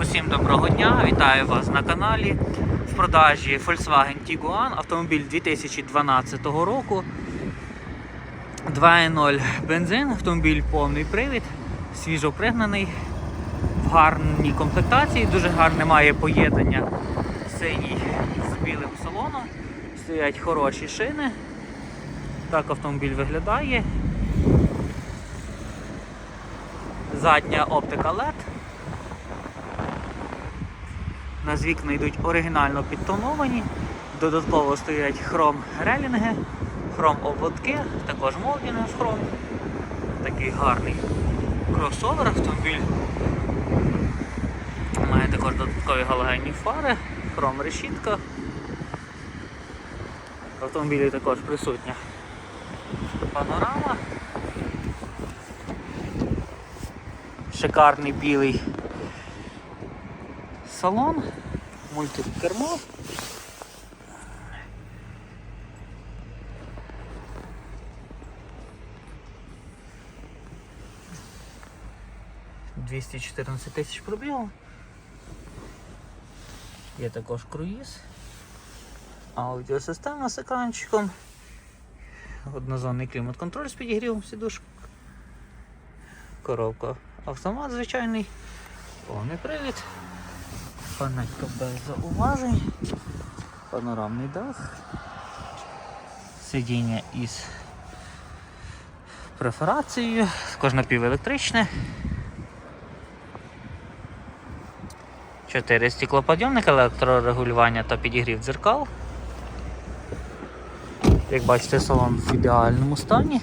Усім доброго дня, вітаю вас на каналі. В продажі Volkswagen Tiguan, автомобіль 2012 року. 2.0 бензин, автомобіль повний привід, свіжо пригнаний, в гарній комплектації, дуже гарне має поєднання синій з білим салоном. Стоять хороші шини. Так автомобіль виглядає. Задня оптика LED. На з вікна йдуть оригінально підтоновані. Додатково стоять хром релінги, хром ободки, також молдінг хром. Такий гарний кросовер автомобіль. Має також додаткові галогенні фари, хром решітка. В автомобілі також присутня панорама. Шикарний білий салон, мультикермо. Двісті чотирнадцять тисяч пробігу. Є також круїз, аудіосистема з екранчиком, однозонний клімат-контроль з підігрівом сідушок, коробка автомат звичайний, повний привід. Панелька без зауважень, панорамний дах, сидіння із перфорацією, також напівелектричне. Чотири стеклоподйомника, електрорегулювання та підігрів дзеркал. Як бачите, салон в ідеальному стані.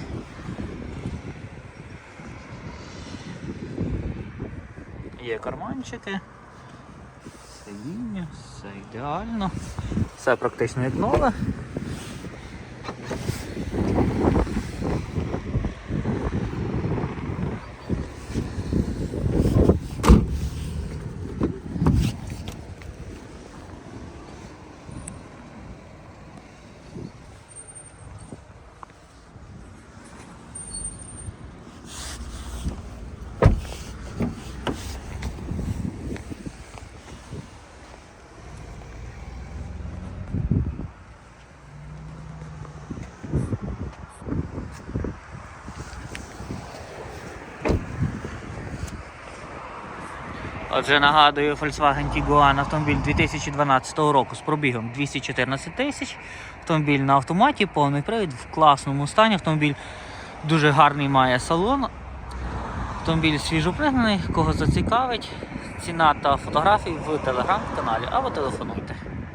Є карманчики. Сидіння, все ідеально, все практично як нове. Отже, нагадую, Volkswagen Tiguan автомобіль 2012 року з пробігом 214 тисяч. Автомобіль на автоматі, повний привід в класному стані. Автомобіль дуже гарний має салон. Автомобіль свіжопригнаний, кого зацікавить. Ціна та фотографії в телеграм-каналі або телефонуйте.